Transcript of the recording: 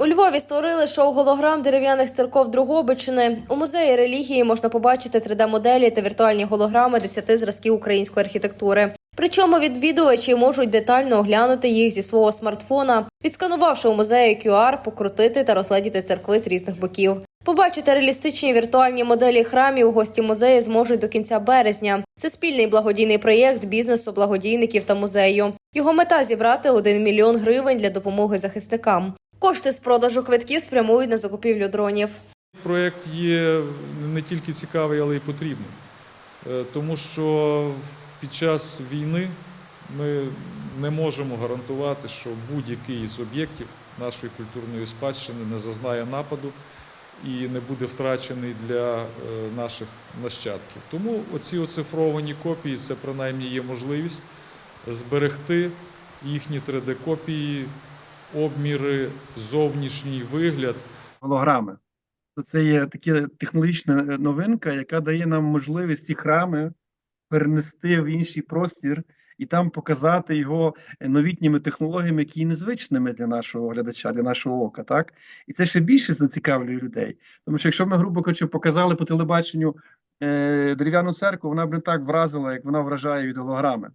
У Львові створили шоу голограм дерев'яних церков Другобичини. У музеї релігії можна побачити 3D-моделі та віртуальні голограми 10 зразків української архітектури. Причому відвідувачі можуть детально оглянути їх зі свого смартфона, відсканувавши у музеї QR, покрутити та розгледіти церкви з різних боків. Побачити реалістичні віртуальні моделі храмів гості музею зможуть до кінця березня. Це спільний благодійний проєкт бізнесу, благодійників та музею. Його мета зібрати 1 мільйон гривень для допомоги захисникам. Кошти з продажу квитків спрямують на закупівлю дронів. Проєкт є не тільки цікавий, але й потрібний. Е, Тому що під час війни ми не можемо гарантувати, що будь-який з об'єктів нашої культурної спадщини не зазнає нападу і не буде втрачений для е, наших нащадків. Тому оці оцифровані копії це принаймні є можливість зберегти їхні 3D-копії, обміри, зовнішній вигляд. голограми. Це є така технологічна е, новинка, яка дає нам можливість ці храми перенести в інший простір і там показати його новітніми технологіями, які є незвичними для нашого глядача, для нашого ока. Так? І це ще більше зацікавлює людей. Тому що якщо ми, грубо кажучи, показали по телебаченню е, дерев'яну церкву, вона б не так вразила, як вона вражає від голограми.